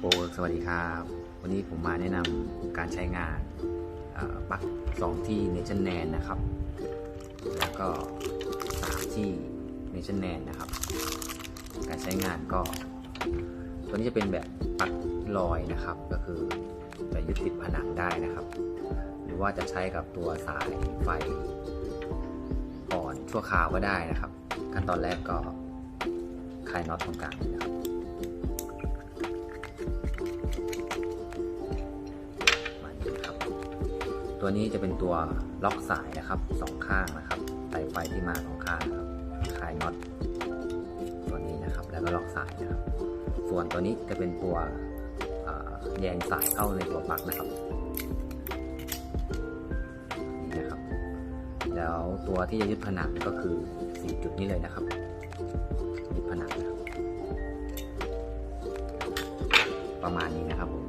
โอสวัสดีครับ วันนี้ผมมาแนะนำการใช้งานปลั๊กสองที่ Nation n a n นะครับ แล้วก็สามที่ Nation n a n นะครับ การใช้งานก็ ตัวนี้จะเป็นแบบปลั๊กลอยนะครับ ก็คือจะยึดติดผนังได้นะครับ หรือว่าจะใช้กับตัวสายไฟอ่อนชั่วคราวก็ได้นะครับ ขั้นตอนแรกก็คลายน็อตตรงกลางนะครับ ตัวนี้จะเป็นตัวล็อกสายนะครับสองข้างนะครับสายไฟที่มาสองข้างครับคลายน็อตตัวนี้นะครับ แล้วก็ล็อกสายนะครับ ส่วนตัวนี้จะเป็นตัวแยงสายเข้าในตัวปลั๊กนะครับนี่นะครับ แล้วตัวที่จะยึดผนังก็คือสี่จุดนี้เลยนะครับยึดผนังนะครับ ประมาณนี้นะครับผม